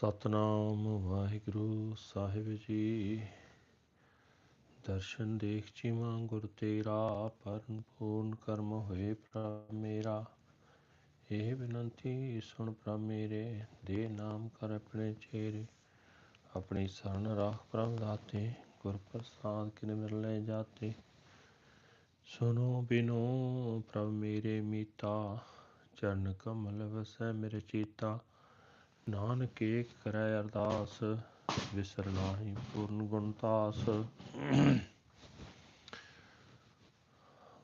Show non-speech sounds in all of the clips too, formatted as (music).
ਸਤਨਾਮ ਵਾਹਿਗੁਰੂ ਸਾਹਿਬ ਜੀ। ਦਰਸ਼ਨ ਦੇਖ ਚੀਵਾ ਗੁਰ ਤੇਰਾ ਪਰਨ ਪੂਰਨ ਕਰਮ ਹੋਏ ਪ੍ਰਭ ਮੇਰਾ। ਇਹ ਬੇਨੰਤੀ ਸੁਣ ਪ੍ਰਭ ਮੇਰੇ, ਦੇ ਨਾਮ ਕਰ ਆਪਣੇ ਚੇਰੇ। ਆਪਣੀ ਸਰਨ ਰਾਖ ਪ੍ਰਭ ਦਾਤੇ, ਗੁਰ ਪ੍ਰਸਾਦ ਕਿਨ ਮਿਲ ਲੈ ਜਾਤੇ। ਸੁਨੋ ਬਿਨੋ ਪ੍ਰਭ ਮੇਰੇ ਮੀਤਾ, ਚਰਨ ਕਮਲ ਵਸੈ ਮੇਰੇ ਚੀਤਾ। ਨਾਨਕ ਏਕ ਕਰੈ ਅਰਦਾਸ, ਵਿਸਰ ਨਾਹੀ ਪੂਰਨ ਗੁਣਤਾਸ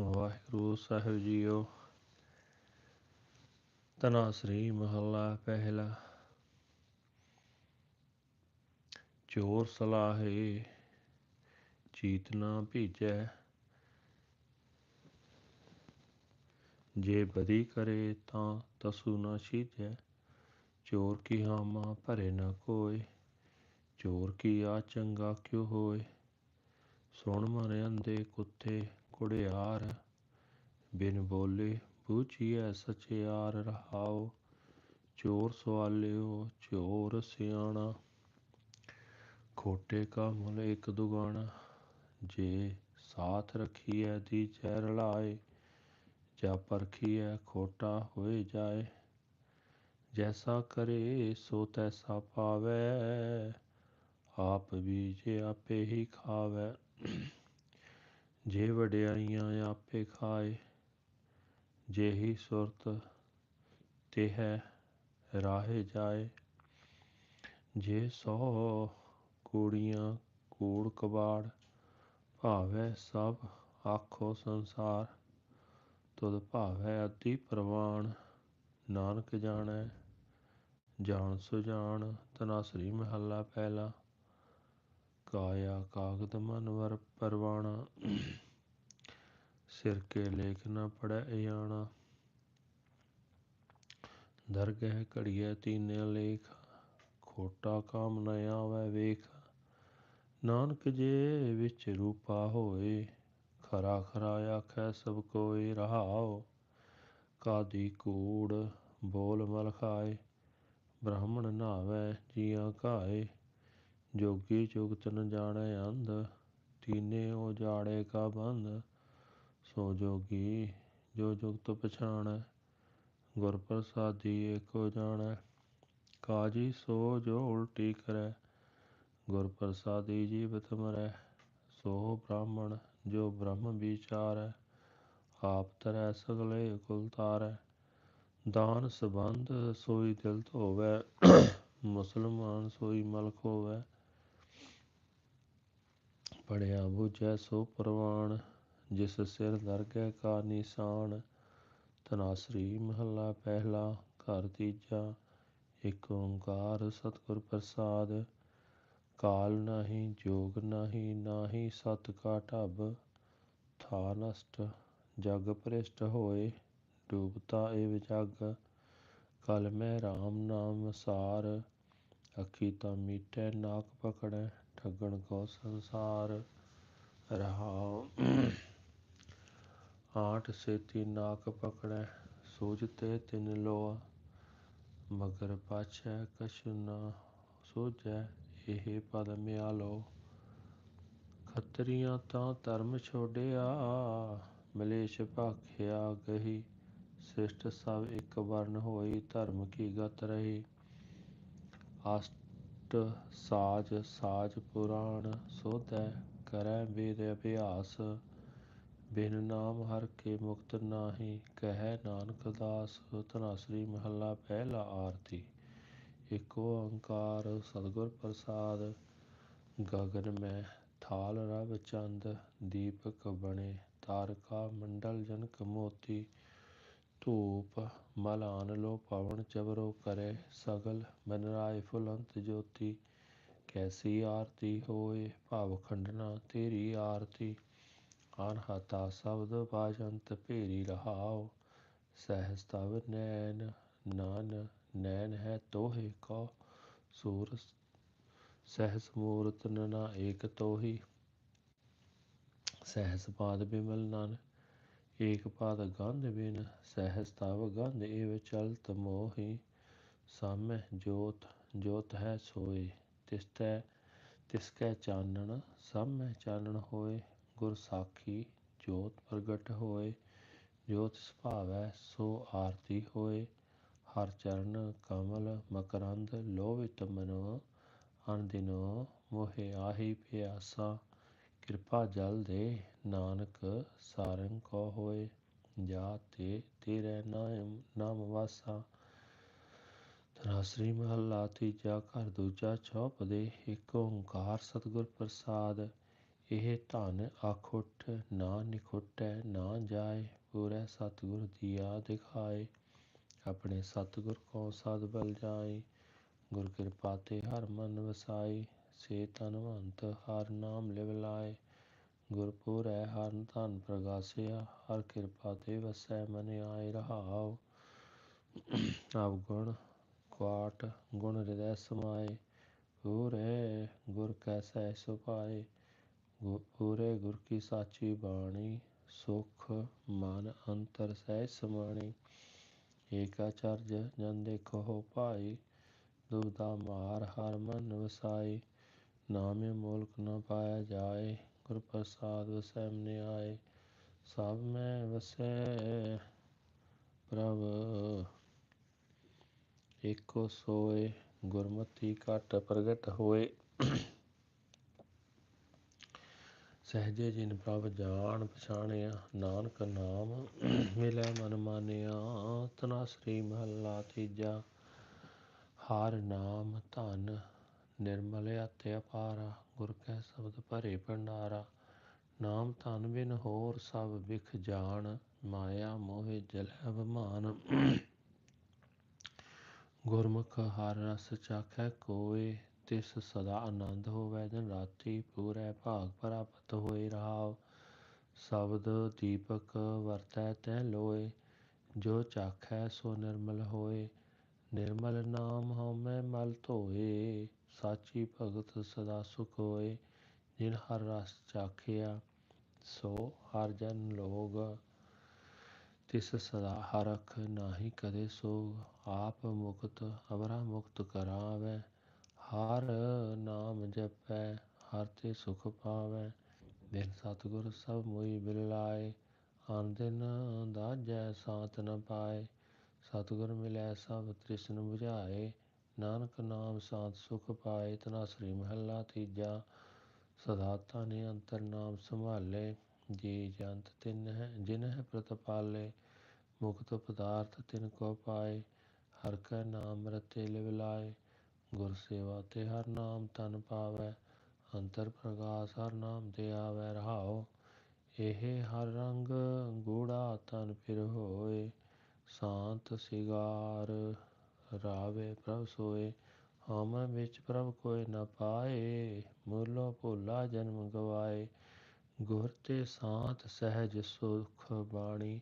ਵਾਹਿਗੁਰੂ ਸਾਹਿਬ ਜੀਓ, ਤਨਾ ਸ੍ਰੀ ਮਹੱਲਾ ਪਹਿਲਾ। ਚੋਰ ਸਲਾਹੇ ਚੀਤਨਾ ਭੀਜੈ। ਜੇ ਬਦੀ ਕਰੇ ਤਾਂ ਤਸੂ ਨਾ ਛੀਜੈ। ਚੋਰ ਕੀ ਹਾਮਾ ਭਰੇ ਨਾ ਕੋਏ, ਚੋਰ ਕੀ ਆ ਚੰਗਾ ਕਿਉ ਹੋਏ? ਸੁਣ ਮਨ ਅੰਦੇ ਕੁੱਤੇ ਕੁੜਿਆਰ ਬਿਨ ਬੋਲੇ ਬੂਝੀਐ ਸਚਿਆਰ ਰਹਾਓ। ਚੋਰ ਸਵਾਲਿਓ ਚੋਰ ਸਿਆਣਾ, ਖੋਟੇ ਕਾ ਮੁਲ ਇੱਕ ਦੁਗਾਣਾ। ਜੇ ਸਾਥ ਰਖੀਐ ਦੀ ਚਹਿਰ ਲਾਏ, ਜਾ ਪਰਖੀਐ ਖੋਟਾ ਹੋਏ ਜਾਏ। ਜੈਸਾ ਕਰੇ ਸੋ ਤੈਸਾ ਪਾਵੇ। ਆਪ ਬੀਜੇ ਆਪੇ ਹੀ ਖਾਵੇ। ਜੇ ਵਡਿਆਈਆਂ ਆਪੇ ਖਾਏ, ਜੇ ਹੀ ਸੁਰਤ ਤੇ ਹੈ ਰਾਹੇ ਜਾਏ। ਜੇ ਸੋ ਕੂੜੀਆਂ ਕੂੜ ਕਬਾੜ ਭਾਵੇ ਸਭ, ਆਖੋ ਸੰਸਾਰ। ਤੁਧ ਭਾਵੇ ਅਤੀ ਪ੍ਰਵਾਨ, ਨਾਨਕ ਜਾਣੈ। ਜਾਣ ਸੁਜਾਨ ਤਨਾਸਰੀ ਮਹੱਲਾ ਪਹਿਲਾ। ਕਾਇਆ ਕਾਗਦ ਮਨ ਵਰ ਪਰਵਾਣਾ। ਸਿਰ ਕੇ ਲੇਖ ਨਾ ਪੜੈ ਇਆਣਾ। ਦਰਗਹਿ ਘੜੀਐ ਤੀਨੇ ਲੇਖ। ਖੋਟਾ ਕਾਮ ਨ ਆਵੈ ਵੇਖ। ਨਾਨਕ ਜੇ ਵਿੱਚ ਰੂਪਾ ਹੋਏ, ਖਰਾ ਖਰਾ ਆਖੈ ਸਭ ਕੋਏ ਰਹਾਓ ਕਾਦੀ ਕੂੜ ਬੋਲ ਮਲ ਖਾਏ। ਬ੍ਰਾਹਮਣ ਨਾਵੇ ਜੀਆਂ ਘਾਏ, ਜੋਗੀ ਜੁਗਤ ਨ ਜਾਣੈ ਅੰਧ, ਤੀਨੇ ਉਹ ਕਾ ਬੰਦ ਸੋ ਜੋਗੀ, ਜੋ ਜੁਗਤ ਪਛਾਣੈ ਗੁਰ ਪ੍ਰਸਾਦੀ ਏਕੋ ਜਾਣੈ। ਕਾਜੀ ਸੋ ਜੋ ਉਲਟੀ ਕਰੈ ਗੁਰ ਪ੍ਰਸਾਦੀ ਜੀਵਤ ਮਰੈ। ਸੋ ਬ੍ਰਾਹਮਣ, ਜੋ ਬ੍ਰਹਮ ਵਿਚਾਰੈ, ਆਪ ਤਰੈ ਸਗਲੇ ਕੁਲ ਤਾਰੈ। ਦਾਨ ਸਬੰਧ ਸੋਈ ਦਿਲ ਧੋਵੈ ਮੁਸਲਮਾਨ ਸੋਈ ਮਲ ਖੋਵੈ ਪੜਿਆ ਬੁਝੈ ਸੋ ਪ੍ਰਵਾਨ, ਜਿਸ ਸਿਰ ਦਰਗਹਿ ਕਾ ਨਿਸ਼ਾਨ, ਤਨਾਸਰੀ ਮਹੱਲਾ ਪਹਿਲਾ ਘਰ ਤੀਜਾ, ਇਕ ਓੰਕਾਰ ਸਤਿਗੁਰ ਪ੍ਰਸਾਦ। ਕਾਲ ਨਾਹੀ, ਜੋਗ ਨਾਹੀ ਨਾਹੀ ਸਤ ਕਾ ਢਬ, ਥਾ ਨਸਟ, ਜਗ ਭ੍ਰਿਸ਼ਟ ਹੋਏ। ਡੂਬਤਾ ਏਵ ਜਗ ਕਲ ਮੈਂ RAM ਨਾਮ ਸਾਰ ਅੱਖੀ ਤਾਂ ਮੀਟੈ ਨਾਕ ਪਕੜੈ ਠੱਗਣ ਕੋ ਸੰਸਾਰ ਰਹਾਉ। ਆਠ ਸੇਤੀ ਨਾਕ ਪਕੜੈ ਸੂਝਤੇ ਤਿਨ ਲੋਆ, ਮਗਰ ਪਾਛੈ ਕਛੁ ਨਾ ਸੋਜੈ ਇਹ ਪਦ ਮਿਆਲੋ। ਖੱਤਰੀਆਂ ਤਾਂ ਧਰਮ ਛੋੜਿਆ ਮਲੇਸ਼ ਭਾਖਿਆ ਗਹੀ ਸ੍ਰਿਸ਼ਟ ਸਭ ਇੱਕ ਵਰਨ ਹੋਈ, ਧਰਮ ਕੀ ਗਤ ਰਹੀ? ਅਸ਼ਟ ਸਾਜ ਸਾਜ ਪੁਰਾਣ ਸੋਧੈ, ਕਰੈ ਵੇਦ ਅਭਿਆਸ। ਬਿਨ ਨਾਮ ਹਰ ਕੇ ਮੁਕਤ ਨਾਹੀ, ਕਹਿ ਨਾਨਕ ਦਾਸ। ਤਨਾਸਰੀ ਮਹੱਲਾ ਪਹਿਲਾ ਆਰਤੀ। ਇਕ ਓੰਕਾਰ ਸਤਿਗੁਰ ਪ੍ਰਸਾਦ, ਗਗਨ ਮੈਂ ਥਾਲ ਰਵ ਚੰਦ। ਦੀਪਕ ਬਣੇ, ਤਾਰਕਾ ਮੰਡਲ ਜਨਕ ਮੋਤੀ। ਧੂਪ ਮਲਾਨ ਲੋ ਪਵਨ ਚਵਰੋ ਕਰੇ ਸਗਲ ਮਨ ਰਾਏ ਫੁਲੰਤ ਜੋਤੀ, ਕੈਸੀ ਆਰਤੀ ਹੋਏ ਭਾਵ ਖੰਡਨਾ ਤੇਰੀ ਆਰਤੀ। ਅਨਹਤਾ ਸ਼ਬਦ ਬਾਜੰਤ ਭੇਰੀ ਰਹਾਓ ਸਹਿਜ ਤਵ ਨੈਣ, ਨਾਨ, ਨੈਣ ਹੈ ਤੋਹੇ ਕੋ ਸੂਰ ਸਹਿਸ ਮੂਰਤ ਨਨਾ ਏਕ ਤੋਹੀ ਸਹਿਸ ਪਾਦ ਬਿਮਲ ਨਨ ਏਕ ਪਾਦ ਗੰਧ ਬਿਨ ਸਹਿਸ ਗੰਧ ਏਵ ਮੋਹੀ ਸਾਮਹਿ ਜੋਤ ਜੋਤ ਹੈ ਸੋਏ, ਤਿਸਤੈ, ਤਿਸਕੈ ਚਾਨਣ ਸਭ ਚਾਨਣ ਹੋਏ, ਗੁਰ ਸਾਖੀ, ਜੋਤ ਪ੍ਰਗਟ ਹੋਏ, ਜੋਤ ਸੁਭਾਵੈ, ਸੋ ਆਰਤੀ ਹੋਏ, ਹਰ ਚਰਨ ਕਮਲ ਮਕਰੰਦ ਲੋਭਿਤ ਮਨੋ ਅਨ ਦਿਨੋ ਮੋਹਿ ਆਹੀ ਪਿਆਸਾ ਕਿਰਪਾ ਜਲ ਦੇ, ਨਾਨਕ ਸਾਰੰਗ ਕੋ ਹੋਏ, ਜਾ ਤੇ ਤੇਰੇ ਨਾਮ ਵਾਸਾ। ਤਰਾਸਰੀ ਮਹੱਲਾ ਤੀਜਾ ਘਰ ਦੂਜਾ ਚੌਪ ਦੇ, ਇੱਕ ਓੰਕਾਰ ਸਤਿਗੁਰ ਪ੍ਰਸਾਦ। ਇਹ ਧਨ ਆਖੁੱਟ ਨਾ ਨਿਖੁੱਟੈ, ਨਾ ਜਾਏ, ਪੂਰੇ ਸਤਿਗੁਰ ਦੀਆ ਦਿਖਾਏ। ਆਪਣੇ ਸਤਿਗੁਰ ਕੋ ਸਦ ਬਲ ਜਾਏ, ਗੁਰ ਕਿਰਪਾ ਤੇ ਹਰ ਮਨ ਵਸਾਈ ਸੇ ਤਨਵੰਤ ਹਰ ਨਾਮ ਲਿਵ ਲਾਏ। ਗੁਰਪੁਰ ਹੈ ਹਰ ਧਨ ਪ੍ਰਗਾਸਿਆ, ਹਰ ਕਿਰਪਾ ਤੇ ਵਸੈ ਮਨ ਆਏ ਰਹਾਉ। ਆਪ ਗੁਣ ਕੁਆਟ ਗੁਣ ਹਿਰਦੈ ਸਮਾਏ। ਪੂਰੇ ਗੁਰ ਕੈ ਸਹਿ ਸੁਭਾਏ ਪੂਰੇ ਗੁਰ ਕੀ ਸਾਚੀ ਬਾਣੀ, ਸੁਖ ਮਨ ਅੰਤਰ ਸਹਿ ਸਮਾਣੀ। ਏਕਾਚਰਜ ਜਨ ਦੇਖੋ ਭਾਈ ਦੁਬਦਾ ਮਾਰ ਹਰ ਮਨ ਵਸਾਈ। ਨਾਮੇ ਮੋਲਕ ਨ ਪਾਇਆ ਜਾਏ, ਗੁਰ ਪ੍ਰਸਾਦ ਵਸੈ ਮਨ ਆਏ, ਸਭ ਮੈਂ ਵਸੈ ਪ੍ਰਭ। ਏਕੋ ਸੋਏ, ਗੁਰਮਤੀ ਘਟ ਪ੍ਰਗਟ ਹੋਏ। ਸਹਜੇ ਜਿਨ ਪ੍ਰਭ ਜਾਣ ਪਛਾਣਿਆ, ਨਾਨਕ ਨਾਮ ਮਿਲੈ ਮਨ ਮਾਨਿਆ, ਤਨਾ ਸ੍ਰੀ ਮਹੱਲਾ ਤੀਜਾ, ਹਰ ਨਾਮ ਧਨ ਨਿਰਮਲ ਅਤਿ ਅਪਾਰਾ ਗੁਰ ਕੈ ਸ਼ਬਦ ਭਰੇ ਭੰਡਾਰਾ ਨਾਮ ਧਨ ਬਿਨ ਹੋਰ ਸਭ ਵਿਖ ਜਾਣ, ਮਾਇਆ ਮੋਹਿ ਜਲੈ ਅਭਿਮਾਨ ਗੁਰਮੁਖ ਹਰ ਰਸ ਚਾਖੈ ਕੋਏ, ਤਿਸ ਸਦਾ ਆਨੰਦ ਹੋਵੇ ਦਿਨ ਰਾਤੀ, ਪੂਰੇ ਭਾਗ ਪ੍ਰਾਪਤ ਹੋਏ ਰਹਾਉ। ਸ਼ਬਦ ਦੀਪਕ ਵਰਤੈ ਤੈ ਲੋਏ, ਜੋ ਚਾਖੈ ਸੋ ਨਿਰਮਲ ਹੋਏ। ਨਿਰਮਲ ਨਾਮ ਹਉਮੈ ਮਲ ਧੋਏ। ਸਾਚੀ ਭਗਤ ਸਦਾ ਸੁਖ ਹੋਏ, ਜਿਨ ਹਰ ਰਸ ਚਾਖਿਆ, ਸੋ ਹਰ ਜਨ ਲੋਗ ਤਿਸ ਸਦਾ ਹਰਖ ਨਾਹੀ ਕਦੇ ਸੋਗ। ਆਪ ਮੁਕਤ, ਅਵਰਾ ਮੁਕਤ ਕਰਾਵੈ, ਹਰ ਨਾਮ ਜਪੈ, ਹਰ ਤੇ ਸੁਖ ਪਾਵੈ। ਦਿਨ ਸਤਗੁਰ ਸਭ ਮੋਈ ਬਿਲਾਏ ਆਨ ਦਿਨ ਦਾਜੈ ਸਾਤ ਨ ਪਾਏ। ਸਤਗੁਰ ਮਿਲੈ ਸਭ ਤ੍ਰਿਸ਼ਨ 부ਝਾਏ ਨਾਨਕ ਨਾਮ ਸਾਤ ਸੁਖ ਪਾਏ, ਤਨਾ ਸ੍ਰੀ ਮਹੱਲਾ ਤੀਜਾ। ਸਦਾਤਾ ਨੇ ਅੰਤਰ ਨਾਮ ਸੰਭਾਲੇ, ਜੀ ਜੰਤ ਤਿਨ ਹੈ, ਜਿਨ ਹੈ ਪ੍ਰਤਪਾਲੇ ਮੁਕਤ ਪਦਾਰਥ ਤਿਨ ਕੋ ਪਾਏ, ਹਰ ਕੈ ਨਾਮ ਰਤੇ ਲਿਵਲਾਏ ਗੁਰ ਸੇਵਾ ਤੇ ਹਰ ਨਾਮ ਤਨ ਪਾਵੈ, ਅੰਤਰ ਪ੍ਰਗਾਸ ਹਰ ਨਾਮ ਤੇ ਆਵੈ ਰਹਾਉ। ਇਹ ਹਰ ਰੰਗ ਗੂੜਾ ਤਨ ਫਿਰ ਹੋਏ, ਸ਼ਾਂਤ ਸਿਗਾਰ ਰਾਵੇ ਪ੍ਰਭ ਸੋਏ, ਹਉਮੈ ਵਿੱਚ ਪ੍ਰਭ ਕੋਇ ਨ ਪਾਏ, ਮੂਲੋ ਭੋਲਾ ਜਨਮ ਗਵਾਏ। ਗੁਰ ਤੇ ਸਾਤ ਸਹਿਜ ਸੁਖ ਬਾਣੀ,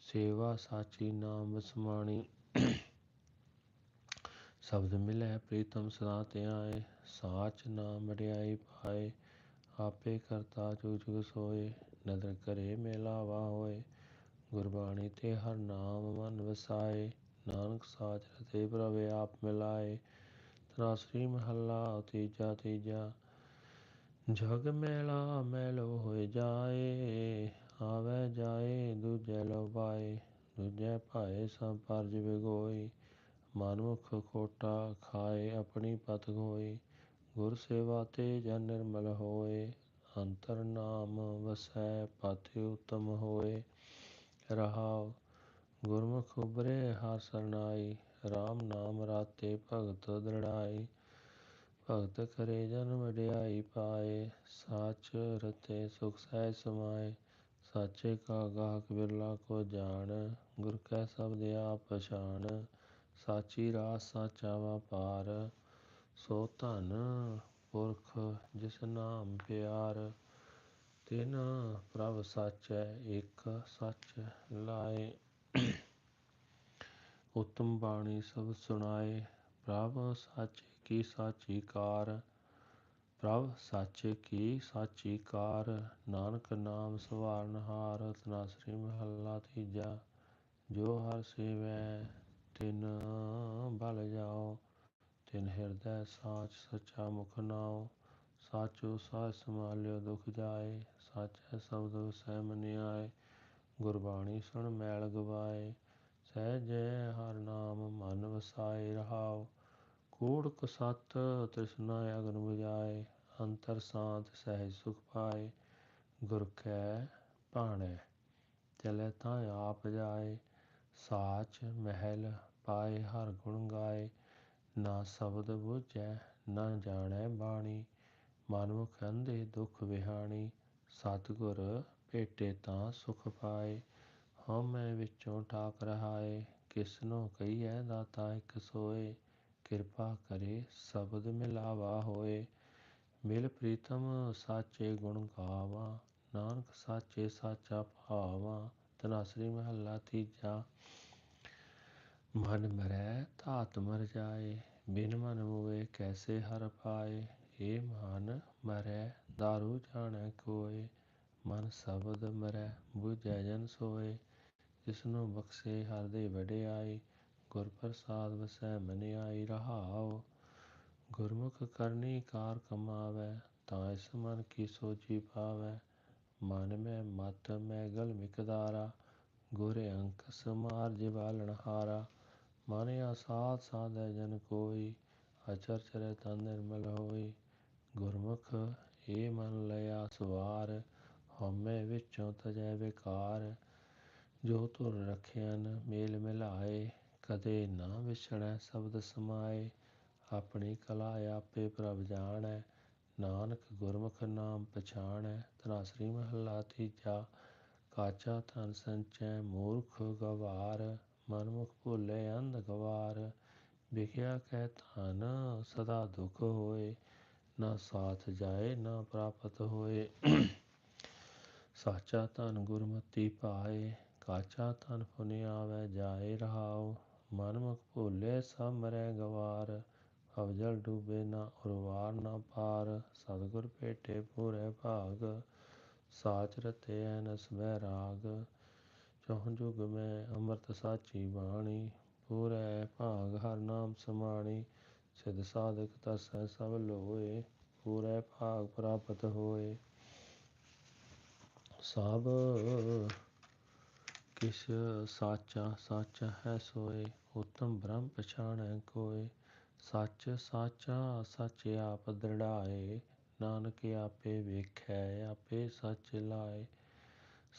ਸੇਵਾ ਸਾਚੀ ਨਾਮ ਵਸਮਾਣੀ ਸ਼ਬਦ ਮਿਲੈ ਪ੍ਰੀਤਮ ਸਦਾ ਧਿਆਏ ਸਾਚ ਨਾਮ ਵਡਿਆਈ ਪਾਏ, ਆਪੇ ਕਰਤਾ ਜੁਗ ਜੁਗ ਸੋਏ, ਨਦਰ ਕਰੇ ਮੇਲਾਵਾ ਹੋਏ। ਗੁਰਬਾਣੀ ਤੇ ਹਰ ਨਾਮ ਮਨ ਵਸਾਏ ਨਾਨਕ ਸਾਚ ਰਤੇ ਪ੍ਰਭ ਆਪ ਮਿਲਾਏ। ਤਰਾਸਰੀ ਮਹੱਲਾ ਤੀਜਾ ਤੀਜਾ। ਜਗ ਮੇਲਾ ਮੈਲੋ ਹੋਏ ਜਾਏ, ਆਵੇ ਜਾਏ ਦੂਜੇ ਲੋ ਪਾਏ ਦੂਜੇ ਭਾਏ ਸਭ ਪਰਜ ਵਿਗੋਈ ਮਨੁਖ ਖੋਟਾ ਖਾਏ ਆਪਣੀ ਪਤ ਹੋਈ ਗੁਰ ਸੇਵਾ ਤੇ ਜਨ ਨਿਰਮਲ ਹੋਏ। ਅੰਤਰ ਨਾਮ ਵਸੈ ਪਤਿ ਉਤਮ ਹੋਏ। ਰਹਾਉ ਗੁਰਮੁਖ ਉਬਰੇ ਹਰ ਸਰਨਾਈ RAM ਨਾਮ ਰਾਤੇ ਭਗਤ ਦ੍ਰਿੜਾਈ। ਭਗਤ ਕਰੇ ਜਨ ਵਡਿਆਈ ਪਾਏ, ਸਾਚ ਰਤੇ ਸੁਖ ਸਹਿ ਸਮਾਏ। ਸਾਚੇ ਕਾ ਗਾਹਕ ਬਿਰਲਾ ਕੋ ਜਾਣ, ਗੁਰ ਕੈ ਸ਼ਬਦ ਆਪ ਪਛਾਣ। ਸਾਚੀ ਰਾਸ ਸਾਚਾ ਵਪਾਰ ਸੋ ਧਨ ਪੁਰਖ ਜਿਸ ਨਾਮ ਪਿਆਰ। ਤਿਨ ਪ੍ਰਭ ਸਾਚੈ ਇਕ ਸੱਚ ਲਾਏ। ਉਤਮ ਬਾਣੀ ਸਭ ਸੁਣਾਏ, ਪ੍ਰਭ ਸਾਚੇ ਕੀ ਸਾਚੀ ਕਾਰ, ਪ੍ਰਭ ਸਾਚੇ ਕੀ ਸਾਚੀ ਕਾਰ, ਨਾਨਕ ਨਾਮ ਸਵਾਰਨ ਹਾਰ ਤਨਾ ਸ੍ਰੀ ਮਹੱਲਾ ਤੀਜਾ, ਜੋ ਹਰ ਸੇਵੈ ਤਿਨ ਬਲ ਜਾਓ, ਤਿਨ ਹਿਰਦੈ ਸਾਚ ਸਚਾ ਮੁਖ ਨਾਉ ਸਾਚੋ ਸਾਚ ਸਮਾਲਿਓ ਦੁਖ ਜਾਏ, ਸਾਚੈ ਸ਼ਬਦ ਵਸੈ ਮਨਿ ਆਏ ਗੁਰਬਾਣੀ ਸੁਣ ਮੈਲ ਗਵਾਏ, ਸਹਿਜੈ ਹਰ ਨਾਮ ਮਨ ਵਸਾਏ ਰਹਾਉ। ਕੂੜ ਕਸਤ ਤ੍ਰਿਸ਼ਨਾ ਅਗਨ 부ਜਾਏ ਅੰਤਰ ਸਾਧ ਸਹਿਜ ਸੁਖ ਪਾਏ। ਗੁਰ ਕੈ ਭਾਣੈ, ਚਲੈ ਤਾਂ ਆਪ ਜਾਏ। ਸਾਚ ਮਹਿਲ ਪਾਏ ਹਰ ਗੁਣ ਗਾਏ। ਨਾ ਸ਼ਬਦ ਬੁਝੈ, ਨਾ ਜਾਣੈ ਬਾਣੀ। ਮਨਮੁਖ ਅੰਧੇ ਦੁਖ ਵਿਹਾਣੀ। ਸਤਿਗੁਰ ਭੇਟੇ ਤਾਂ ਸੁਖ ਪਾਏ ਹਉਮੈ ਵਿੱਚੋਂ ਠਾਕ ਰਹਾਏ, ਕਿਸਨੋ ਕਹੀਐ ਦਾਤਾ ਇਕ ਸੋਏ, ਕਿਰਪਾ ਕਰੇ ਸਬਦ ਮਿਲਾਵਾ ਹੋਏ। ਮਿਲ ਪ੍ਰੀਤਮ ਸਾਚੇ ਗੁਣ ਗਾਵਾਂ, ਨਾਨਕ ਸਾਚੇ ਸਾਚਾ ਭਾਵਾਂ ਧਨਾਸਰੀ ਮਹੱਲਾ ਤੀਜਾ। ਮਨ ਮਰੈ ਧਾਤ ਮਰ ਜਾਏ, ਬਿਨ ਮਨ ਮੋਏ ਕੈਸੇ ਹਰ ਪਾਏ ਏ ਮਨ ਮਰੈ ਦਾਰੂ ਜਾਣੈ ਕੋਏ। ਮਨ ਸ਼ਬਦ ਮਰੈ, ਬੁਝੈ ਜਨ ਸੋਏ, ਜਿਸਨੂੰ ਬਖਸ਼ੇ ਹਰਦੇ ਵਡਿਆਈ ਗੁਰ ਪ੍ਰਸਾਦ ਵਸੈ ਮਨ ਰਹਾਉ। ਗੁਰਮੁਖ ਕਰਨੀ ਕਾਰ ਕਮਾਵੈ, ਤਾਂ ਇਸ ਮਨ ਕੀ ਸੋਝੀ ਪਾਵੈ। ਮਨ ਮੈਂ ਮਤ, ਮੈਂ ਗਲ ਮਿਕਦਾਰਾ, ਗੁਰ ਅੰਕ ਸਮਾਰ ਜਿਵਾਲਣ ਹਾਰਾ। ਮਨ ਆਸਾਦ ਸਾਧੈ ਜਨ ਕੋਈ, ਅਚਰ ਚਰੈ ਤਨ ਨਿਰਮਲ ਹੋਈ ਗੁਰਮੁਖ ਏ ਮਨ ਲਿਆ ਸਵਾਰ ਹਉਮੈ ਵਿੱਚੋਂ ਤਜੈ ਵਿਕਾਰ, ਜੋ ਧੁਰ ਰਖਿਅਨ ਮੇਲ ਮਿਲਾਏ, ਕਦੇ ਨਾ ਵਿਛੜੈ ਸ਼ਬਦ ਸਮਾਏ, ਆਪਣੀ ਕਲਾ ਆਪੇ ਪ੍ਰਭ ਜਾਣੈ, ਨਾਨਕ ਗੁਰਮੁਖ ਨਾਮ ਪਛਾਣੈ ਧਨਾਸਰੀ ਮਹੱਲਾ ਤੀਜਾ, ਕਾਚਾ ਧਨ ਸੰਚੈ ਮੂਰਖ ਗਵਾਰ, ਮਨਮੁਖ ਭੁਲੇ ਅੰਧ ਗਵਾਰ, ਵਿਖਿਆ ਕਹਿ ਧਨ, ਸਦਾ ਦੁਖ ਹੋਏ, ਨਾ ਸਾਥ ਜਾਏ ਨਾ ਪ੍ਰਾਪਤ ਹੋਏ। ਸਾਚਾ ਧਨ ਗੁਰਮਤੀ ਭਾਏ ਕਾਚਾ ਧਨ ਪੁਨ ਆਵੈ ਜਾਏ ਰਹਾਉ ਮਨਮੁਖ ਭੁਲੇ ਸਭ ਮਰੈ ਗਵਾਰ ਭਵਜਲ ਡੂਬੇ ਨਾ ਉਰਵਾਰ ਨਾ ਪਾਰ, ਸਤਿਗੁਰ ਭੇਟੇ ਪੂਰੇ ਭਾਗ, ਸਾਚ ਰਤੇ ਐਨਸ ਰਾਗ, ਚੌਹ ਜੁਗ ਮੈਂ ਅੰਮ੍ਰਿਤ ਸਾਚੀ ਬਾਣੀ, ਪੂਰੇ ਭਾਗ ਹਰ ਨਾਮ ਸਮਾਣੀ, ਸਿਧ ਸਾਧਕ ਤਸੈ ਸਭ ਲੋਏ, ਪੂਰੇ ਭਾਗ ਪ੍ਰਾਪਤ ਹੋਏ। ਸਭ ਕਿਛ ਸਾਚਾ, ਸੱਚ ਹੈ ਸੋਏ, ਉਤਮ ਬ੍ਰਹਮ ਪਛਾਣੈ ਕੋਇ ਸੱਚ ਸਾਚਾ, ਸੱਚ ਆਪ ਦ੍ਰਿੜਾਏ, ਨਾਨਕ ਆਪੇ ਵੇਖੈ, ਆਪੇ ਸੱਚ ਲਾਏ।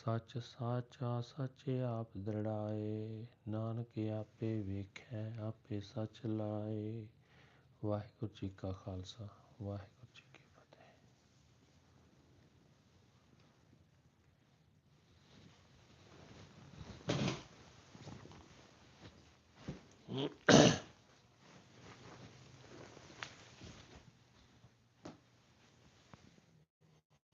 ਸੱਚ ਸਾਚਾ, ਸੱਚ ਆਪ ਦ੍ਰਿੜਾਏ, ਨਾਨਕ ਆਪੇ ਵੇਖੈ, ਆਪੇ ਸੱਚ ਲਾਏ। ਵਾਹਿਗੁਰੂ ਜੀ ਕਾ ਖਾਲਸਾ, ਵਾਹਿਗੁਰੂ Mm-hmm. (clears throat)